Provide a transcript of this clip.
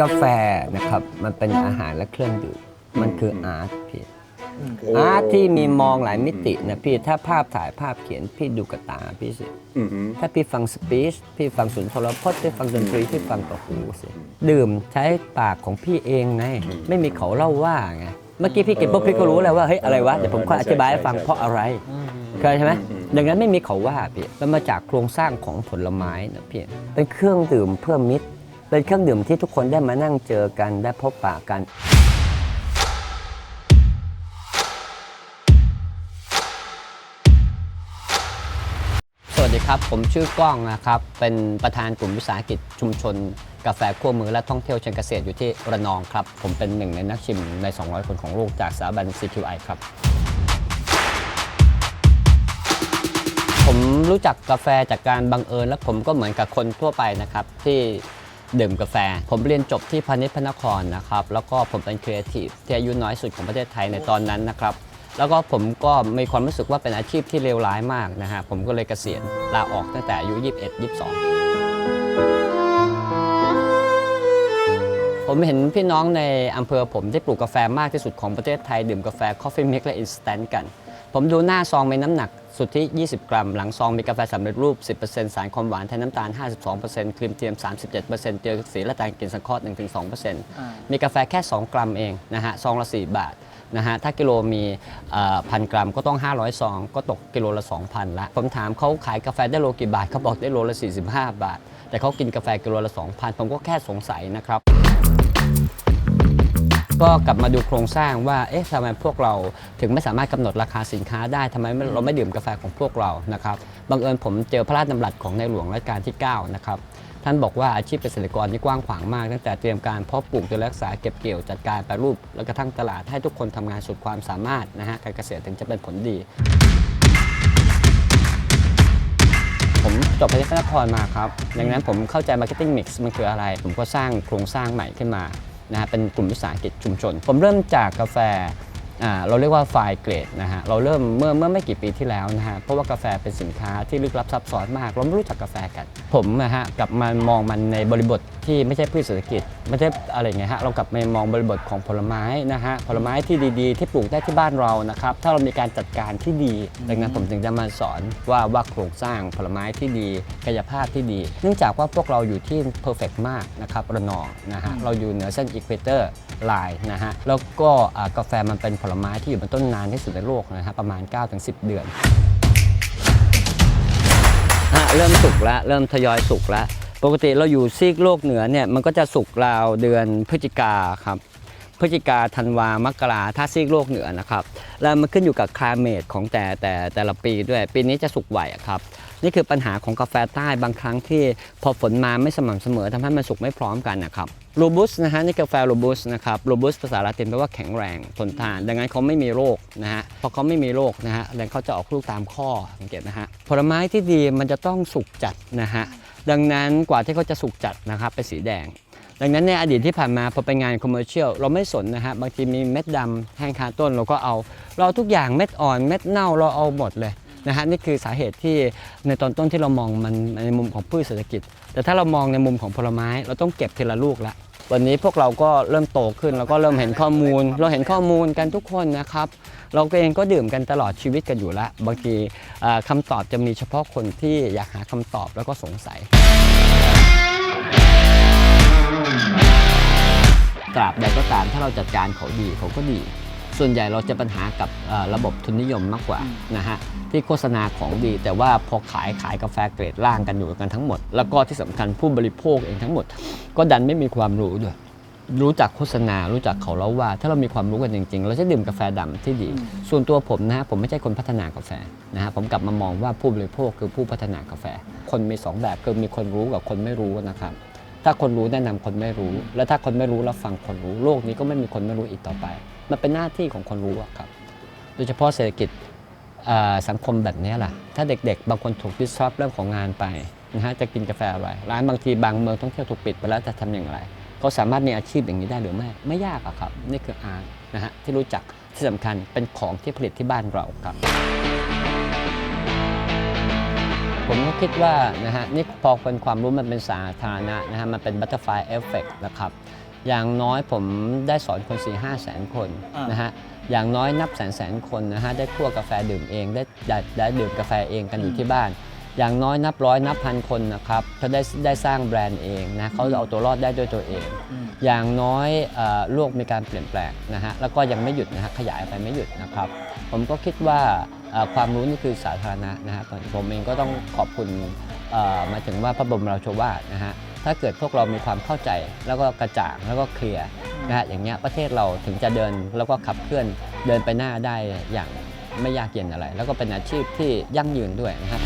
กาแฟนะครับมันเป็นอาหารและเครื่องดื่มมันคืออาร์ตพี่อาร์ตที่มีมองหลายมิตินะพี่ถ้าภาพถ่ายภาพเขียนพี่ดูกับตาพี่สิอือหือถ้าพี่ฟังสปีชพี่ฟังสุนทรพจน์พี่ฟังดนตรีพี่ฟังกับหูสิดื่มใช้ปากของพี่เองไงไม่มีเขาเล่าว่าไงเมื่อกี้พี่กินปุ๊บพี่ก็รู้แล้วว่าเฮ้ยอะไรวะเดี๋ยวผมค่อยอธิบายให้ฟังเพราะอะไรเคยใช่ไหมดังนั้นไม่มีเขาว่าพี่มันมาจากโครงสร้างของผลไม้นะพี่เป็นเครื่องดื่มเพื่อมิตร เป็นเครื่องดื่มที่ทุกคนได้มานั่งเจอกันได้พบปะกัน สวัสดีครับ ผมชื่อก้องนะครับ เป็นประธานกลุ่มวิสาหกิจชุมชน กาแฟขั้วมือและท่องเที่ยวเชิงเกษตรอยู่ที่ระนองครับ ผมเป็นหนึ่งในนักชิมใน 200 คนของโลกจากสถาบัน CQI ครับ ผมรู้จักกาแฟจากการบังเอิญและผมก็เหมือนกับคนทั่วไปนะครับที่ ดื่มกาแฟ ผมเรียนจบที่พาณิชย์พนครนะครับ แล้วก็ผมเป็นครีเอทีฟที่อายุน้อยสุดของประเทศไทยในตอนนั้นนะครับ แล้วก็ผมก็มีความรู้สึกว่าเป็นอาชีพที่เลวร้ายมากนะฮะ ผมก็เลยเกษียณลาออกตั้งแต่อายุ 21 22 ผมเห็นพี่น้องในอำเภอผมที่ปลูกกาแฟมากที่สุดของประเทศไทย ดื่มกาแฟ Coffee Mix และ Instant กัน ผมดูหน้าซองมีน้ำหนักสุทธิ 20 กรัม หลังซองมีกาแฟสำเร็จรูป 10%สารความหวานแทนน้ำตาล 52%ครีมเทียม 37%เจอสีและตาลกลิ่นสังเคราะห์1-2%มีกาแฟแค่ 2 กรัมเองนะฮะซองละ 4 บาทนะฮะถ้ากิโลมีพันกรัมก็ต้อง 500ซองก็ตกกิโลละ 2,000 ละ ผมถามเขาขายกาแฟได้โลกี่บาทเขาบอกได้โลละ 45 บาท แต่เขากินกาแฟกิโลละ 2,000 ผมก็แค่สงสัยนะครับ ก็กลับมาดูโครงสร้างว่าเอ๊ะทำไมพวกเราถึงไม่สามารถกำหนดราคาสินค้าได้ทำไมไมเราไม่ดื่มกาแฟของพวกเรานะครับบังเอิญผมเจอพระราชดำรัสของในหลวงรัชกาลที่9นะครับท่านบอกว่าอาชีพเกษตรกรนี่กว้างขวางมาก ตั้งแต่เตรียมการเพาะปลูกดูแลรักษาเก็บเกี่ยวจัดการแปรรูป แล้วกระทั่งตลาดให้ทุกคนทำงานสุดความสามารถนะฮะการเกษตรถึงจะเป็นผลดีผมจบไปที่พระนครมาครับ ดังนั้นผมเข้าใจ Marketing Mix มันคืออะไร ผมก็สร้างโครงสร้างใหม่ขึ้นมา นะฮะเป็นกลุ่มวิสาหกิจชุมชน ผมเริ่มจากกาแฟ อ่าเราเรียกว่าไฟเกรดนะฮะเราเริ่มเมื่อเมื่อไม่กี่ปีที่แล้วนะฮะเพราะว่ากาแฟเป็นสินค้าที่ลึกลับซับซ้อนมาก เราไม่รู้จักกาแฟกัน ผมนะฮะกลับมามองมันในบริบทที่ไม่ใช่พืชเศรษฐกิจไม่ใช่อะไรเงี้ยฮะเรากลับมามองบริบทของผลไม้นะฮะผลไม้ที่ดีๆ ที่ปลูกได้ที่บ้านเรานะครับถ้าเรามีการจัดการที่ดีดังนั้นผมจึงจะมาสอนว่าว่าโครงสร้างผลไม้ที่ดีกายภาพที่ดี เนื่องจากว่าพวกเราอยู่ที่เพอร์เฟกมากนะครับระนองนะฮะเราอยู่เหนือเส้นอีควอเตอร์ไลน์นะฮะแล้วก็อ่ากาแฟมันเป็นผลไม้ที่อยู่บนต้นนานที่สุดในโลกนะฮะประมาณ 9-10 เดือนฮะเริ่มสุกแล้วเริ่มทยอยสุกแล้ว ปกติเราอยู่ซีกโลกเหนือเนี่ยมันก็จะสุกราวเดือนพฤศจิกาครับ พฤศจิกาธันวามกราถ้าซีกโลกเหนือนะครับ แล้วมันขึ้นอยู่กับคลาเมตของแต่แต่แต่ละปีด้วย ปีนี้จะสุกไหวครับ นี่คือปัญหาของกาแฟใต้บางครั้งที่พอฝนมาไม่สม่ำเสมอทำให้มันสุกไม่พร้อมกันนะครับโรบุสนะฮะนี่กาแฟโรบุสนะครับโรบุสภาษาละตินแปลว่าแข็งแรงทนทาน ดังนั้นเขาไม่มีโรคนะฮะพอเขาไม่มีโรคนะฮะแล้วเขาจะออกลูกตามข้อสังเกตนะฮะผลไม้ที่ดีมันจะต้องสุกจัดนะฮะดังนั้นกว่าที่เขาจะสุกจัดนะครับเป็นสีแดง ดังนั้นในอดีตที่ผ่านมาพอไปงานคอมเมอร์เชียลเราไม่สนนะฮะบางทีมีเม็ดดำแห้งคาต้นเราก็เอา เราเอทุกอย่างเม็ดอ่อนเม็ดเน่าเราเอาหมดเลยนะฮะนี่คือสาเหตุที่ในตอนต้นที่เรามองมันในมุมของพืชเศรษฐกิจ แต่ถ้าเรามองในมุมของผลไม้เราต้องเก็บทีละลูกละวันนี้พวกเราก็เริ่มโตขึ้น แล้วก็เริ่มเห็นข้อมูล เราเห็นข้อมูลกันทุกคนนะครับ เราเองก็ดื่มกันตลอดชีวิตกันอยู่ล้วบางทีเอ่อคำตอบจะมีเฉพาะคนที่อยากหาคำตอบแล้วก็สงสัย ตราบใดก็ตามถ้าเราจัดการเขาดีเขาก็ดี ส่วนใหญ่เราจะปัญหากับเอ่อระบบทุนนิยมมากกว่านะฮะที่โฆษณาของดี แต่ว่าพอขายขายกาแฟเกรดล่างกันอยู่กันทั้งหมด แล้วก็ที่สำคัญผู้บริโภคเองทั้งหมด ก็ดันไม่มีความรู้ด้วยรู้จักโฆษณา รู้จักเขาแล้วว่า ถ้าเรามีความรู้กันจริง ๆ เราจะดื่มกาแฟดำที่ดี ส่วนตัวผมนะฮะผมไม่ใช่คนพัฒนากาแฟนะฮะผมกลับมามองว่าผู้บริโภคคือผู้พัฒนากาแฟ คนมีสองแบบคือมีคนรู้กับคนไม่รู้นะครับ ถ้าคนรู้แนะนำคนไม่รู้ และถ้าคนไม่รู้แล้วฟังคนรู้โลกนี้ก็ไม่มีคนไม่รู้อีกต่อไป มันเป็นหน้าที่ของคนรู้ครับ โดยเฉพาะเศรษฐกิจสังคมแบบนี้ล่ะ ถ้าเด็กๆ บางคนถูกดิสรับเรื่องของงานไปนะฮะจะกินกาแฟอะไรร้านบางทีบางเมืองท่องเที่ยวถูกปิดไปแล้วจะทำอย่างไรเขาสามารถมีอาชีพอย่างนี้ได้หรือไม่ไม่ยากอะครับ นี่คืออาร์ตนะฮะที่รู้จักที่สำคัญเป็นของที่ผลิตที่บ้านเราครับ ผมก็คิดว่านะฮะนี่พอเป็นความรู้มันเป็นสาธารณะนะฮะมันเป็นบัตเตอร์ฟลายเอฟเฟกนะครับ อย่างน้อยผมได้สอนคน 4 5 แสนคนอ่านนะฮะอย่างน้อยนับแสนแสนคนนะฮะได้คั่วกาแฟดื่มเองได้ได้ได้ดื่มกาแฟเองกันอยู่ที่บ้าน อย่างน้อยนับร้อยนับพันคนนะครับเขาได้ได้สร้างแบรนด์เองนะเขาเอาตัวรอดได้ด้วยตัวเองอืมอย่างน้อยเอ่อโลกมีการเปลี่ยนแปลงนะฮะแล้วก็ยังไม่หยุดนะฮะขยายไปไม่หยุดนะครับ ผมก็คิดว่าเอ่อความรู้นี่คือสาธารณะนะฮะผมเองก็ต้องขอบคุณเอ่อหมายถึงว่าพระบรมราโชวาทนะฮะถ้าเกิดพวกเรามีความเข้าใจแล้วก็กระจ่างแล้วก็เคลียร์นะฮะอย่างเงี้ยประเทศเราถึงจะเดินแล้วก็ขับเคลื่อนเดินไปหน้าได้อย่างไม่ยากเย็นอะไร แล้วก็เป็นอาชีพที่ยั่งยืนด้วยนะครับ